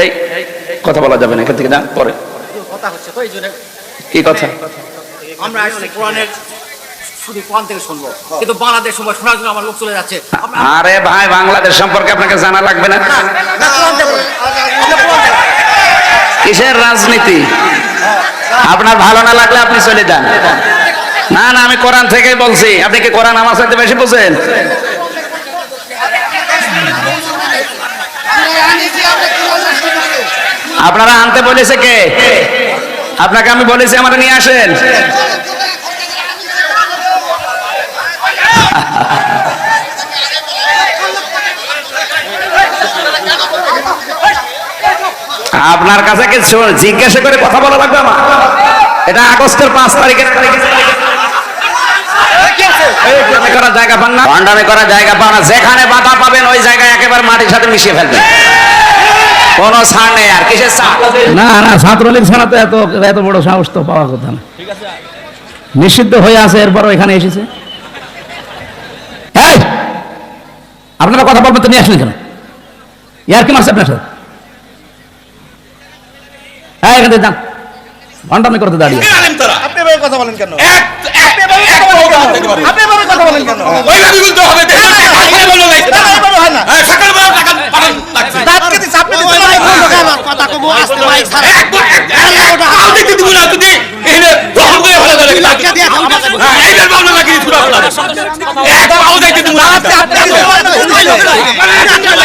এই কথা বলা যাবে না এখান থেকে যান পরে কথা হচ্ছে তো এই জন্য কি কথা আমরা কোরআনের শুধু কোরআন থেকে শুনব কিন্তু বাংলাদেশ সময় শোনার জন্য আমার লোক চলে যাচ্ছে আরে ভাই বাংলাদেশ সম্পর্কে আপনাকে জানা লাগবে না না। কিসের রাজনীতি আপনার ভালো না লাগলে আপনি চলে যান না না আমি কোরআন থেকে বলছি আপনি কি কোরআন আমার সাথে বেশি বোঝেন আপনারা আনতে বলেছে কে? আপনাকে আমি বলেছি আমার নিয়ে আসেন। আপনার কাছে কি জিজ্ঞাসা করে কথা বলা লাগবে আমার? এটা আগস্টের পাঁচ তারিখের করার জায়গা পান না। ভণ্ডামি করার জায়গা পান যেখানে বাধা পাবেন, ওই জায়গায় একেবারে মাটির সাথে মিশিয়ে ফেলবেন। কোনো ছাড় নেই আর কিসের ছাড়? না না ছাত্রলীগ ছাড়া তো এত এত বড় সাহস তো পাওয়ার কথা না। নিষিদ্ধ হয়ে আছে এরপরও এখানে এসেছে। এই! আপনারা কথা বলবেন তো নিয়ে আসলেন কেন ইয়ার কি মারছে আপনার সাথে? হ্যাঁ এখান যান। ভণ্ডামি করতে দাঁড়িয়ে আপনি কথা বলেন কেন? এক আপনি এভাবে কথা বলেন কেন ওইভাবে বলতে হবে সকালে বলো না। না, এভাবে হয় না হ্যাঁ, সকালে টাকা পাঠান লাগছে। দাঁত কেটে চাপড়ে দিতে পারেন কথা কবো আসতে মাইক ছাড়া। একবার- এক- এক- এক- দিব না, তুমি এখানে দখল করে ফেলে দেবে নাকি? হ্যাঁ, এইটার ভাবনা নাকি ছুড়া ফেলা এক পাও দেখতে দিব না। ভাবনা না,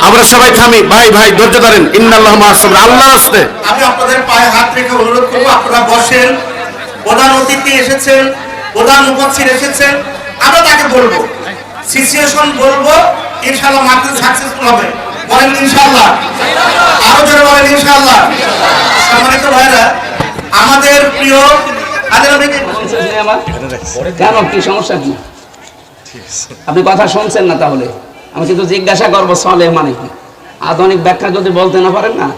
আমরা সবাই থামি। ভাই ভাই ধৈর্য ধরেন। ইন্নাল্লাহ মাহসুবর আল্লাহ আসতে। আমি আপনাদের পায়ে হাত রেখে অনুরোধ করব আপনারা বসেন। প্রধান অতিথি এসেছেন প্রধান উপস্থিত এসেছেন। আমরা তাকে বলব। সিচুয়েশন বলব ইনশাআল্লাহ মার্কেট সাকসেসফুল হবে। বলেন ইনশাআল্লাহ। আরও জোরে বলেন ইনশাআল্লাহ। সম্মানিত ভাইরা আমাদের প্রিয় কেন কি সমস্যা? কি আপনি কথা শুনছেন না তাহলে। আমি কিন্তু জিজ্ঞাসা করব চলে মানে কি? আধুনিক ব্যাখ্যা যদি বলতে না পারেন না?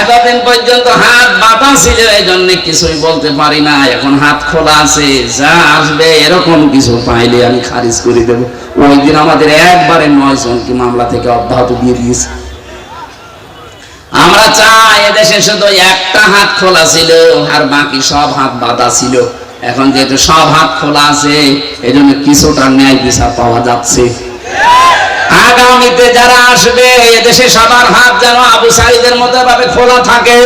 এতদিন পর্যন্ত হাত বাঁধা ছিল এই জন্য কিছুই বলতে পারি না। এখন হাত খোলা আছে, যা আসবে এরকম কিছু পাইলে আমি খারিজ করে দেব। ওই দিন আমাদের একবারে নয় জনকে মামলা থেকে অব্যাহত দিয়ে দিয়েছে। আমরা চাই এদেশে শুধু একটা হাত খোলা ছিল, আর বাকি সব হাত বাঁধা ছিল। এখন যেহেতু সব হাত খোলা আছে এই জন্য কিছুটা ন্যায় বিচার পাওয়া যাচ্ছে। আগামীতে যারা আসবে, এদেশে সবার হাত যেন আবু সাইদের মতো ভাবে খোলা থাকে।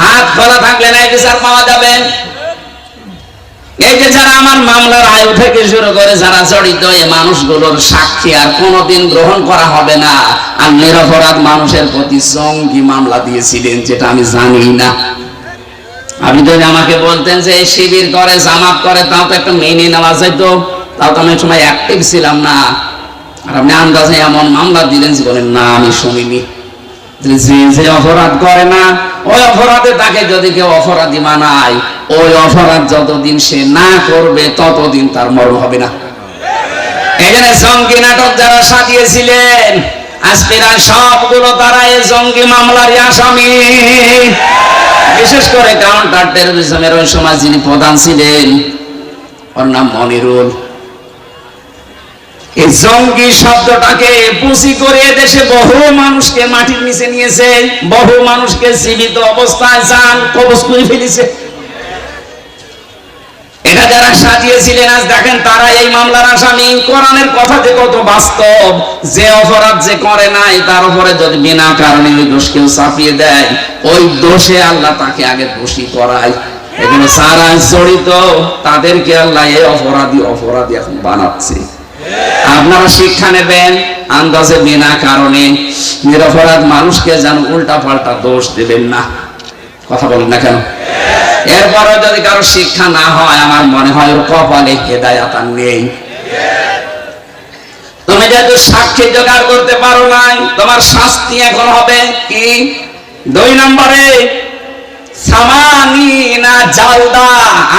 হাত খোলা থাকলে ন্যায় বিচার পাওয়া যাবে? এই যে যারা আমার মামলার আয়ু থেকে শুরু করে, যারা জড়িত এই মানুষগুলোর সাক্ষী আর কোনোদিন গ্রহণ করা হবে না। আর নিরপরাধ মানুষের প্রতি জঙ্গি মামলা দিয়েছিলেন, যেটা আমি জানি না। আপনি যদি আমাকে বলতেন যে শিবির করে, জামাত করে, তাও তো একটা মেনে নেওয়া যেত তাও তো আমি সময় অ্যাক্টিভ ছিলাম না। আর আপনি আন্দাজে এমন মামলা দিলেন যে বলেন না, আমি শুনিনি। যে অপরাধ করে না, ওই অপরাধে তাকে যদি কেউ অপরাধী মানায়, ওই অপরাধ যতদিন সে না করবে, ততদিন তার মরণ হবে না। এখানে জঙ্গি নাটক যারা সাজিয়েছিলেন প্রায় সবগুলো তারা এই জঙ্গি মামলারই আসামি। বিশেষ করে কাউন্টার টেরোরিজমের ওই সময় যিনি প্রধান ছিলেন, ওর নাম মনিরুল। এই জঙ্গি শব্দটাকে পুঁচি করে দেশে বহু মানুষকে মাটির নিচে নিয়েছে, বহু মানুষকে জীবিত অবস্থায় যান কবজ করে ফেলেছে। এটা যারা সাজিয়েছিলেন, আজ দেখেন তারা এই মামলার আসামি। কোরআনের কথা যে কত বাস্তব, যে অপরাধ যে করে নাই, তার উপরে যদি বিনা কারণে ওই দোষ কেউ চাপিয়ে দেয়, ওই দোষে আল্লাহ তাকে আগে দোষী করায়। এগুলো সারা জড়িত, তাদেরকে আল্লাহ এই অপরাধী অপরাধী এখন বানাচ্ছে। আপনারা শিক্ষা নেবেন, আন্দাজে বিনা কারণে নিরপরাধ মানুষকে যেন উল্টা পাল্টা দোষ দেবেন না। কথা বলেন না কেন? এরপরে যদি কারও শিক্ষা না হয়, আমার মনে হয় ওর কপালে হেদায়াত আর নেই। তুমি যেহেতু সাক্ষী জোগাড় করতে পারো নাই, তোমার শাস্তি এখন হবে কি? দুই নম্বরে, সামানিনা জালদা,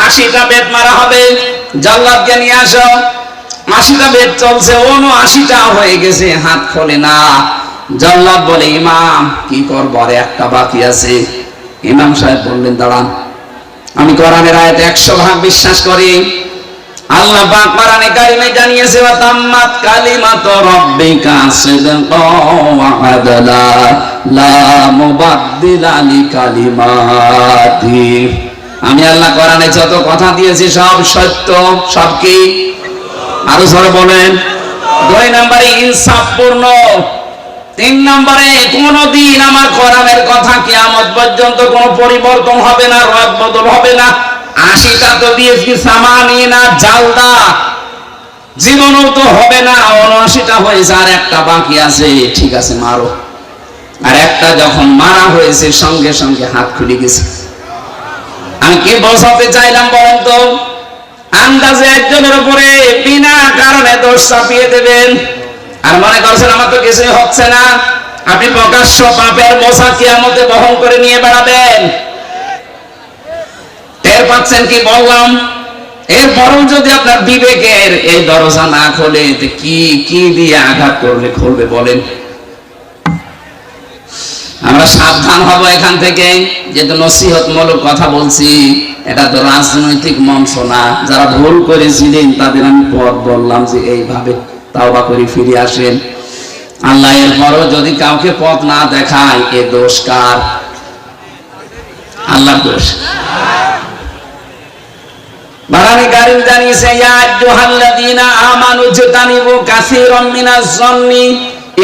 আশিটা বেদ মারা হবে। জাল্লাদকে নিয়ে আসো। আশিটা বেদ চলছে অন্য আশিটা হয়ে গেছে, হাত খোলে না। জল্লাদ বলে, ইমাম, কি করব? একটা বাকি আছে। ইমাম সাহেব বললেন, দাঁড়ান। আমি কোরআনের আয়াত একশো ভাগ বিশ্বাস করি। আল্লাহ পাক কোরআনে কারিমে জানিয়েছে ওয়া তাম্মাত কালিমাতু রাব্বিকা সিদকাও ওয়া লা মুবাদদিলা আমি আল্লাহ কোরআনে যত কথা দিয়েছি, সব সত্য, সব কি? আরও জোরে বলেন। দুই নম্বরে, ইনসাফপূর্ণ। তিন নম্বরে, কোনদিন আমার কোরআনের কথা কিয়ামত পর্যন্ত কোনো পরিবর্তন হবে না, রদ বদল হবে না। আশিটা তো দিয়েছি, সামানি না, জালদা। জীবনও তো হবে না উনআশিটা হয়েছে, আর একটা বাকি আছে, ঠিক আছে, মারো। আর একটা যখন মারা হয়েছে, সঙ্গে সঙ্গে হাত খুলে গেছে। আমি কি বসাতে চাইলাম বলেন তো? আন্দাজে একজনের উপরে বিনা কারণে দোষ চাপিয়ে দেবেন। আর মনে করছেন আমার তো কিছুই হচ্ছে না। আপনি প্রকাশ্য পাপের বোঝা কিয়ামতে বহন করে নিয়ে বেড়াবেন। টের পাচ্ছেন কি বললাম? এরপরও যদি আপনার বিবেকের এই দরজা না খোলে কি কি দিয়ে আঘাত করলে খুলবে বলেন। আমরা সাবধান হব এখান থেকে। যেহেতু নসিহতমূলক কথা বলছি, এটা তো রাজনৈতিক মঞ্চ না। যারা ভুল করেছিলেন, তাদের আমি পথ বললাম যে এইভাবে তাওবা করে ফিরে আসেন। আল্লাহ এরপরও যদি কাউকে পথ না দেখায়, এ দোষ কার? আল্লাহর দোষ। জানিয়েছে, ইয়া আইয়ুহাল্লাযীনা আমানু জতানিবু কাসীরাম মিনাজ জন্নি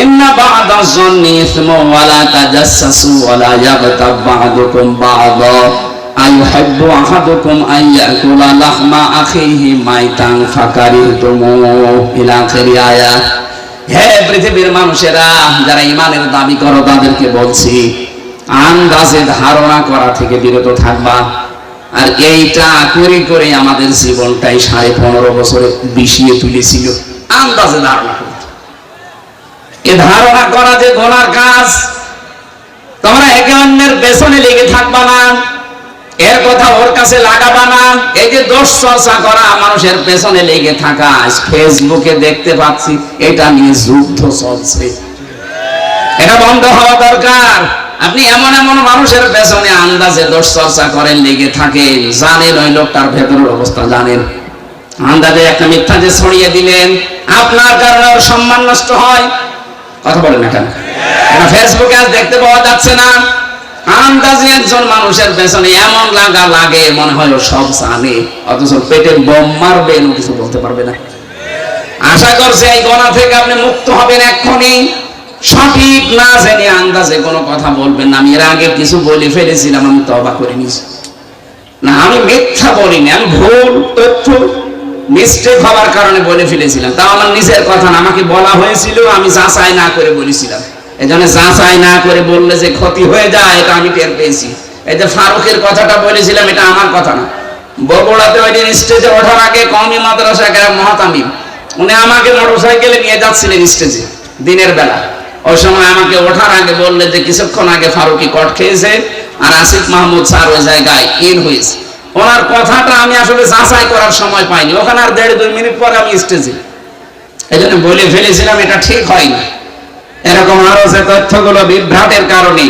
ইন্না বা'দা জন্নি ইসমু ওয়া তাজাসসু ওয়া বা'দুকুম বা'দা। আইয়ুহিব্বু আহাদুকুম আন ইয়াকুলা লাহমা আখিহি মাইতান ফাকারিতুমু ইলা আয়াত। হে পৃথিবীর মানুষেরা, যারা ইমানের দাবি করো, তাদেরকে বলছি, আন্দাজে ধারণা করা থেকে বিরত থাকবা। আর এইটা করে করে আমাদের জীবনটাই সাড়ে পনেরো বছরে বিষিয়ে তুলেছিল। আন্দাজে ধারণা এ ধারণা করা যে গোনার কাজ, তোমরা একে অন্যের পেছনে লেগে থাকবা না। এর কথা ওর কাছে লাগাবা না। এই যে দোষ চর্চা করা মানুষের পেছনে লেগে থাকা ফেসবুকে দেখতে পাচ্ছি, এটা নিয়ে যুদ্ধ চলছে। এটা বন্ধ হওয়া দরকার। আপনি এমন এমন মানুষের পেছনে আন্দাজে দোষ চর্চা করেন, লেগে থাকেন। জানেন ওই লোকটার ভেতরের অবস্থা, জানেন। আন্দাজে একটা মিথ্যা যে ছড়িয়ে দিলেন, আপনার কারণে ওর সম্মান নষ্ট হয়। কথা বলেন না কেন, ফেসবুকে আজ দেখতে পাওয়া যাচ্ছে না। আন্দাজে একজন মানুষের পেছনে এমন লাগা লাগে, মনে হয় ও সব জানে। অথচ পেটে বোম মারবেন ও কিছু বলতে পারবে না। আশা করছে এই গণা থেকে আপনি মুক্ত হবেন এক্ষুনি। সঠিক না জেনে আন্দাজে কোনো কথা বলবেন না। আমি এর আগে কিছু বলে ফেলেছিলাম, আমি তবা করে নিয়েছি। না, আমি মিথ্যা বলিনি, আমি ভুল তথ্য মিস্টেক হওয়ার কারণে বলে ফেলেছিলাম। তাও আমার নিজের কথা না, আমাকে বলা হয়েছিল, আমি যাচাই না করে বলেছিলাম। এই জন্য যাচাই না করে বললে যে ক্ষতি হয়ে যায়, এটা আমি টের পেয়েছি। এই যে ফারুকের কথাটা বলেছিলাম, এটা আমার কথা না। বগুড়াতে ওই দিন স্টেজে ওঠার আগে কমি মাদ্রাসা গ্রাম মহাতামিম, উনি আমাকে মোটরসাইকেলে নিয়ে যাচ্ছিলেন স্টেজে দিনের বেলা। ওই সময় আমাকে ওঠার আগে বললে যে কিছুক্ষণ আগে ফারুকি কট খেয়েছে, আর আসিফ মাহমুদ স্যার ওই জায়গায় ইন হয়েছে। ওনার কথাটা আমি আসলে যাচাই করার সময় পাইনি। ওখানে আর দেড় দুই মিনিট পরে আমি স্টেজে এই জন্য বলে ফেলেছিলাম, এটা ঠিক হয়নি। এরকম আরও যে তথ্যগুলো বিভ্রাটের কারণে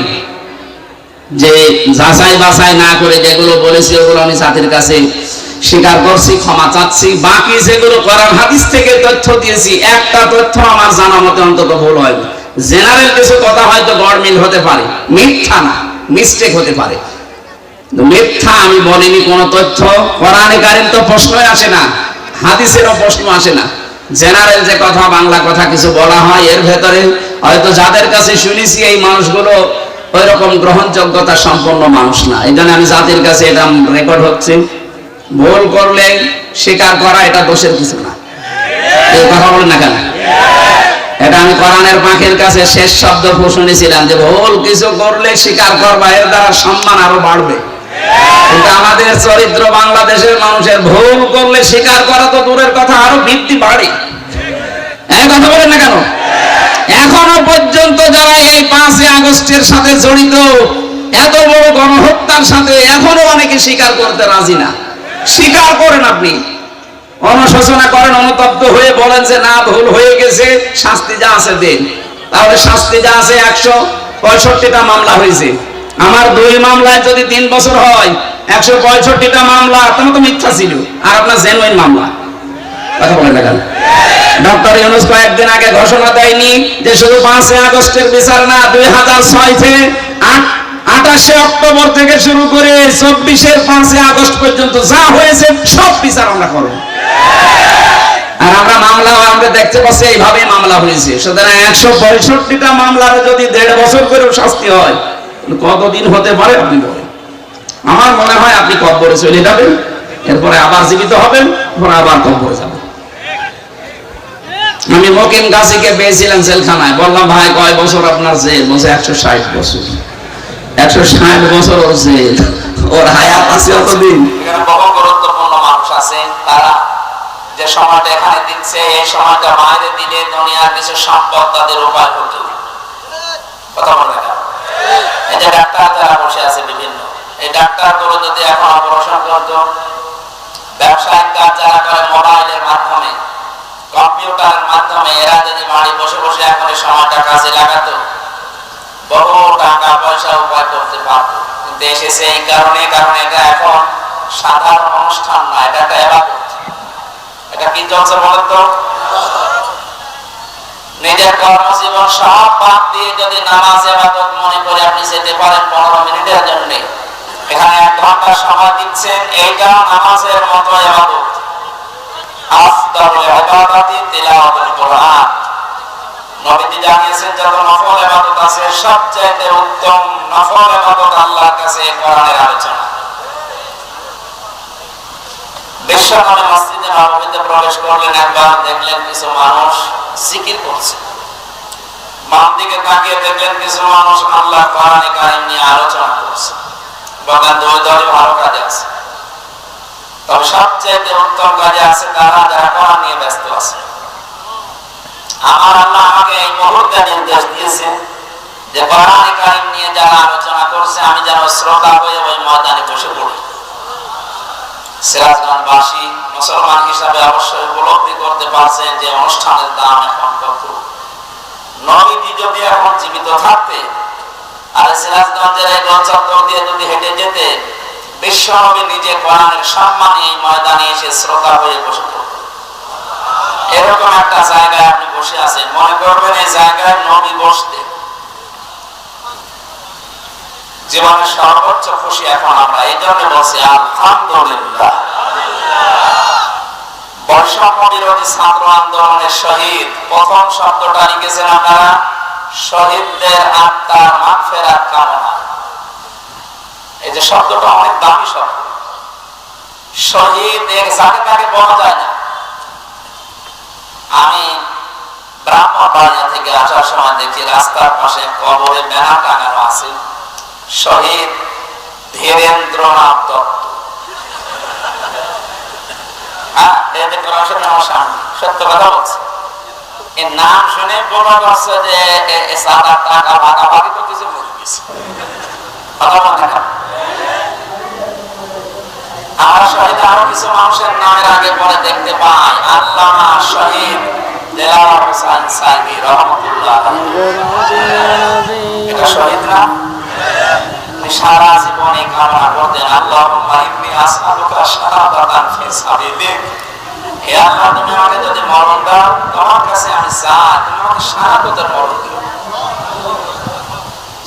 যে যাচাই বাছাই না করে যেগুলো বলেছি, ওগুলো আমি জাতির কাছে স্বীকার করছি, ক্ষমা চাচ্ছি। বাকি যেগুলো করার হাদিস থেকে তথ্য দিয়েছি, একটা তথ্য আমার জানা মতে অন্তত ভুল হয়নি জেনারেল কিছু কথা হয়তো গড়মিল হতে পারে। মিথ্যা না মিস্টেক হতে পারে। মিথ্যা আমি বলিনি কোনো তথ্য। কোরআনে কারিম তো প্রশ্নই আসে না, হাদিসেরও প্রশ্ন আসে না। জেনারেল যে কথা, বাংলা কথা কিছু বলা হয়, এর ভেতরে হয়তো যাদের কাছে শুনেছি এই মানুষগুলো ওই রকম গ্রহণযোগ্যতা সম্পন্ন মানুষ না। এই জন্য আমি জাতির কাছে এটা রেকর্ড হচ্ছে। ভুল করলে স্বীকার করা এটা দোষের কিছু না। কথা বলেন না কেন? এটা আমি কোরআনের পাখির কাছে শেষ শব্দ শুনেছিলাম যে ভুল কিছু করলে স্বীকার করবা, এর দ্বারা সম্মান আরও বাড়বে। কিন্তু আমাদের চরিত্র বাংলাদেশের মানুষের ভুল করলে স্বীকার করা তো দূরের কথা, আরও বৃদ্ধি বাড়ে। এক কথা বলেন না কেন? এখনও পর্যন্ত যারা এই পাঁচই আগস্টের সাথে জড়িত, এত বড় গণহত্যার সাথে এখনও অনেকে স্বীকার করতে রাজি না। স্বীকার করেন আপনি। অনুশোচনা করেন, অনুতপ্ত হয়ে বলেন যে, না, ভুল হয়ে গেছে, শাস্তি যা আছে দেন। তাহলে শাস্তি যা আছে একশো পঁয়ষট্টিটা মামলা হয়েছে। আমার দুই মামলায় যদি তিন বছর হয়, একশো পঁয়ষট্টিটা মামলা তোমার তো মিথ্যা ছিল। আর আপনার জেনুইন মামলা। কথা কেন? ডক্টর ইউনুস কয়েকদিন আগে ঘোষণা দেয়নি যে শুধু পাঁচই আগস্টের বিচার না, দুই হাজার ছয় থেকে আঠাশে অক্টোবর থেকে শুরু করে চব্বিশের পাঁচই আগস্ট পর্যন্ত যা হয়েছে, সব বিচার আমরা করব। আর আমরা মামলা, আমরা দেখতে পাচ্ছি এইভাবে মামলা হয়েছে। সুতরাং একশো পঁয়ষট্টিটা মামলার যদি দেড় বছর করেও শাস্তি হয় কতদিন হতে পারে আপনি বলেন? আমার মনে হয় আপনি কব্বরে চলে যাবেন, এরপরে আবার জীবিত হবেন আবার কব্বরে যাবেন। আমি মকিম গাছিকে পেয়েছিলাম জেলখানায়। বললাম, ভাই, কয় বছর আপনার জেল? বলছে, একশো ষাট বছর। একশো ষাট বছর ওর জেল। ওর হায়াত আছে অতদিন বহু গুরুত্বপূর্ণ মানুষ আছে। তারা যে সময়টা এখানে দিচ্ছে, এই সময়টা বাইরে দিলে দুনিয়ার কিছু সম্পদ তাদের উপায় হতো। কথা বলে না। এই যে ডাক্তার যারা বসে আছে বিভিন্ন, এই যদি এখন অপারেশন করতো, ব্যবসায়িক কাজ যারা করে মোবাইলের মাধ্যমে কম্পিউটারের মাধ্যমে এরা যদি বাড়ি বসে বসে এখন সময়টা কাজে লাগাতো, বহু টাকা পয়সা উপায় করতে পারতো। কিন্তু এসেছে এই কারণে কারণ এটা এখন সাধারণ অনুষ্ঠান না, এটা একটা এবাদত এটা কি চলছে নিজের কর্মজীবন সব বাদ দিয়ে যদি নামাজ এবাদত মনে করে আপনি যেতে পারেন পনেরো মিনিটের জন্য, এখানে এক ঘণ্টা সময় দিচ্ছেন এইটা নামাজের মতো এবাদত আফদালুল ইবাদাতি প্রবেশ করলেন, একবার দেখলেন কিছু মানুষ জিকির করছে। বাম দিকে তাকিয়ে দেখলেন কিছু মানুষ আল্লাহ কোরআনে কারিম নিয়ে আলোচনা করছে। বলেন দুই দলই ভালো কাজে আছে। তবে সবচেয়ে উত্তম কাজে আছে তারা যারা কোরআন নিয়ে ব্যস্ত আছে। আমার আল্লাহ আমাকে এই মুহূর্তে নির্দেশ দিয়েছে যে কোরআন কারিম নিয়ে যারা আলোচনা করছে, আমি যেন শ্রোতা হয়ে ওই ময়দানে বসে পড়ি। সিরাজগঞ্জবাসী মুসলমান হিসাবে অবশ্যই উপলব্ধি করতে পারছেন যে অনুষ্ঠানের দাম এখন কত। নবীজি যদি এখন জীবিত থাকতে, আর সিরাজগঞ্জের এই গোল দিয়ে যদি হেঁটে যেতে বিশ্বনবী নিজে কোরআনের সম্মানে এই ময়দানে এসে শ্রোতা হয়ে বসে এরকম একটা জায়গায় আপনি বসে আছেন, মনে করবেন এই জায়গায় নবী বসতেন। জীবনের সর্বোচ্চ খুশি এখন আমরা, এই জন্য বলছি আলহামদুলিল্লাহ। বৈষম্য বিরোধী ছাত্র আন্দোলনের শহীদ, প্রথম শব্দটা লিখেছেন আপনারা, শহীদদের আত্মার মাগফেরাত কামনা। এই যে শব্দটা অনেক দামি শব্দ। শহীদ এর যাকে তাকে বলা যায় না। আমি ব্রাহ্মণবাড়িয়া থেকে আসার সময় দেখি রাস্তার পাশে কবরে ব্যানার টাঙানো আছে। শহীদ ধীরেন্দ্রনাথ দত্ত। হ্যাঁ। সত্য কথা বলছি। এর নাম শুনে মনে করছে যে সাদা টাকা ভাগাভাগি তো কিছু মরে গেছে। কথা না। আমরা শহীদ আরও কিছু মানুষের নামের আগে পরে দেখতে পাই। আল্লামা শহীদ দেলাওয়ার হোসেন সাইদি রহমতুল্লাহ এটা শহীদ না সারা জীবনে কামনা করতেন, আল্লাহুম্মা ইন্নী আসআলুকা শাহাদাতান ফি সাবিলিক। হে আল্লাহ, তুমি আমাকে যদি মরণ দাও, তোমার কাছে আমি চাই, তুমি আমাকে শাহাদাতের মরণ দিও।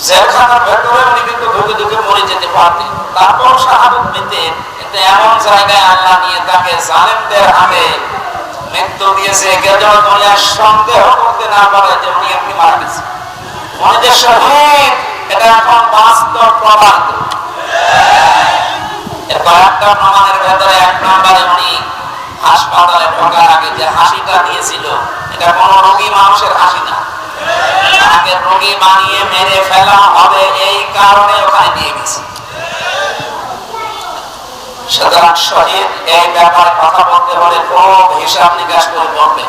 জেলখানার ভেতরে মরে যেতে পারতেন। তারপর শাহাদত পেতেন। এমন সন্দেহ করতে না পারে উনি এমনি মারা গেছে উনি যে শহীদ, এটা এখন বাস্তব প্রমাণ। কয়েকটা প্রমাণের ভেতরে এক নম্বরে উনি হাসপাতালে ঢোকার আগে যে হাসিটা দিয়েছিল, এটা কোনো রোগী মানুষের হাসি না। তাকে রোগী বানিয়ে মেরে ফেলা হবে এই কারণে ওখানে নিয়ে গেছে। সুতরাং শহীদ এই ব্যাপারে কথা বলতে হলে খুব হিসাব নিকাশ করে বলবেন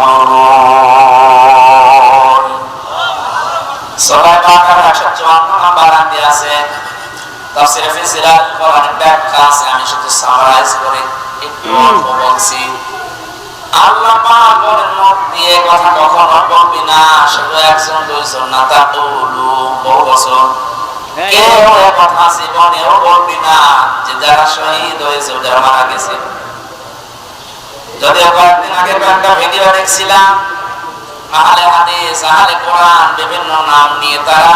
তাফসীরে ফিসিরাত কোরআনের ব্যাখ্যা আছে আমি শুধু সামারাইজ করে একটু অল্প বলছি। আল্লাহ পাক বলেন মুখ দিয়ে কথা কখনো বলবি না শুধু একজন দুইজন না তা বলু বহু বছর। কেউ এ কথা জীবনেও বলবি না যে যারা শহীদ হয়েছে যারা মারা গেছে। যদিও কয়েকদিন আগে একটা ভিডিও দেখছিলাম আহলে হাদিস আহলে কোরআন বিভিন্ন নাম নিয়ে তারা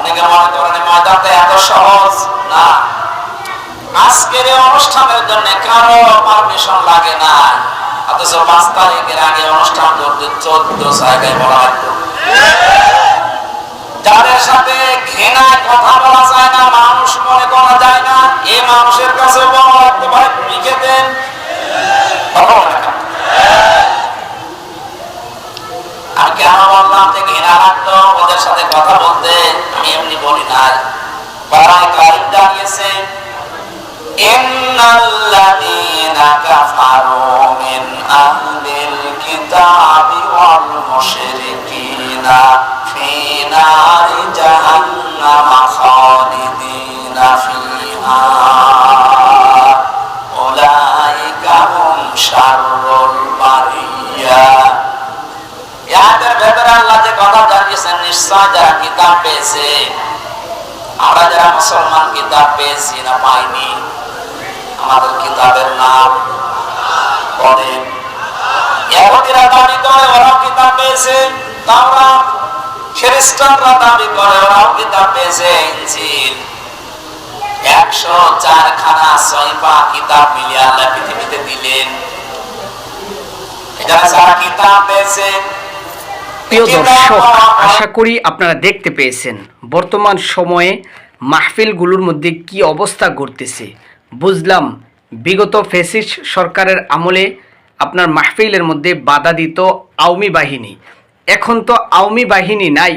অনেকে মনে করেন ময়দানটা এত সহজ, না। আজকের অনুষ্ঠানের জন্য কারও পারমিশন লাগে না। অথচ পাঁচ তারিখের আগে অনুষ্ঠান করতে চোদ্দ জায়গায় বলা হতো যাদের সাথে ঘৃণায় কথা বলা যায় না, মানুষ মনে করা যায় না এই মানুষের কাছে বলা লাগতো ভাই লিখে। আমি কেন বললাম যে ঘৃণা লাগতো ওদের সাথে কথা বলতে আমি এমনি বলি না পাড়ায় কারিম দাঁড়িয়েছে ইন্নাল্লাযীনা কাফারু নিশ্চয় যারা কিতাব পেয়েছে। আমরা যারা মুসলমান কিতাব পেয়েছি না পাইনি, আমাদের কিতাবের নাম ইহুদিরা দাবি করে, ওরাও কিতাব পেয়েছে। তাওরা খ্রিস্টানরা দাবি করে, ওরাও কিতাব পেয়েছে একশো চার খানা ছয়পা কিতাব মিলিয়ে আল্লাহ পৃথিবীতে দিলেন। যারা যারা কিতাব পেয়েছে প্রিয় দর্শক, আশা করি আপনারা দেখতে পেয়েছেন। বর্তমান সময়ে মাহফিলগুলোর মধ্যে কি অবস্থা ঘটতেছে। বুঝলাম, বিগত ফেসিস সরকারের আমলে আপনার মাহফিলের মধ্যে বাধা দিত আওয়ামী বাহিনী। এখন তো আওয়ামী বাহিনী নাই।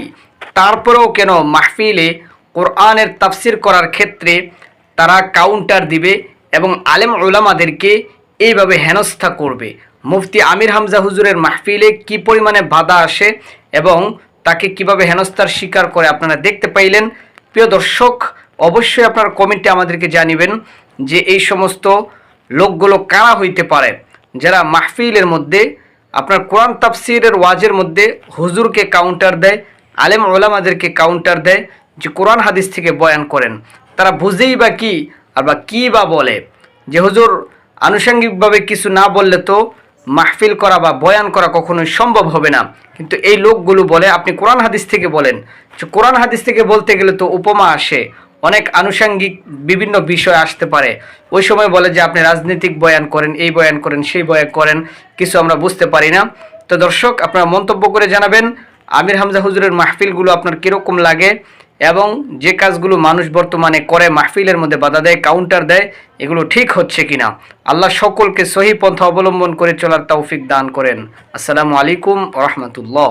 তারপরেও কেন মাহফিলে কোরআনের তাফসির করার ক্ষেত্রে তারা কাউন্টার দিবে এবং আলেম ওলামাদেরকে এইভাবে হেনস্থা করবে? মুফতি আমির হামজা হুজুরের মাহফিলে কি পরিমাণে বাধা আসে এবং তাকে কীভাবে হেনস্থার শিকার করে আপনারা দেখতে পাইলেন। প্রিয় দর্শক, অবশ্যই আপনার কমেন্টে আমাদেরকে জানিবেন যে এই সমস্ত লোকগুলো কারা হইতে পারে। যারা মাহফিলের মধ্যে, আপনার কোরআন তাফসিরের ওয়াজের মধ্যে হুজুরকে কাউন্টার দেয়, আলেম ওলামাদেরকে কাউন্টার দেয়, যে কোরআন হাদিস থেকে বয়ান করেন। তারা বুঝেই বা কি আর বা কী বা বলে? যে হুজুর আনুষঙ্গিকভাবে কিছু না বললে তো মাহফিল করা বা বয়ান করা কখনোই সম্ভব হবে না। কিন্তু এই লোকগুলো বলে, আপনি কোরআন হাদিস থেকে বলেন। কোরআন হাদিস থেকে বলতে গেলে তো উপমা আসে, অনেক আনুষঙ্গিক বিভিন্ন বিষয় আসতে পারে। ওই সময় বলে যে, আপনি রাজনৈতিক বয়ান করেন, এই বয়ান করেন, সেই বয়ান করেন, কিছু আমরা বুঝতে পারি না। তো দর্শক, আপনারা মন্তব্য করে জানাবেন, আমির হামজা হুজুরের মাহফিলগুলো আপনার কীরকম লাগে? এবং যে কাজগুলো মানুষ বর্তমানে করে, মাহফিলের মধ্যে বাধা দেয় কাউন্টার দেয়, এগুলো ঠিক হচ্ছে কিনা? আল্লাহ সকলকে সহি পন্থা অবলম্বন করে চলার তৌফিক দান করেন। আসসালামু আলাইকুম রহমতুল্লাহ।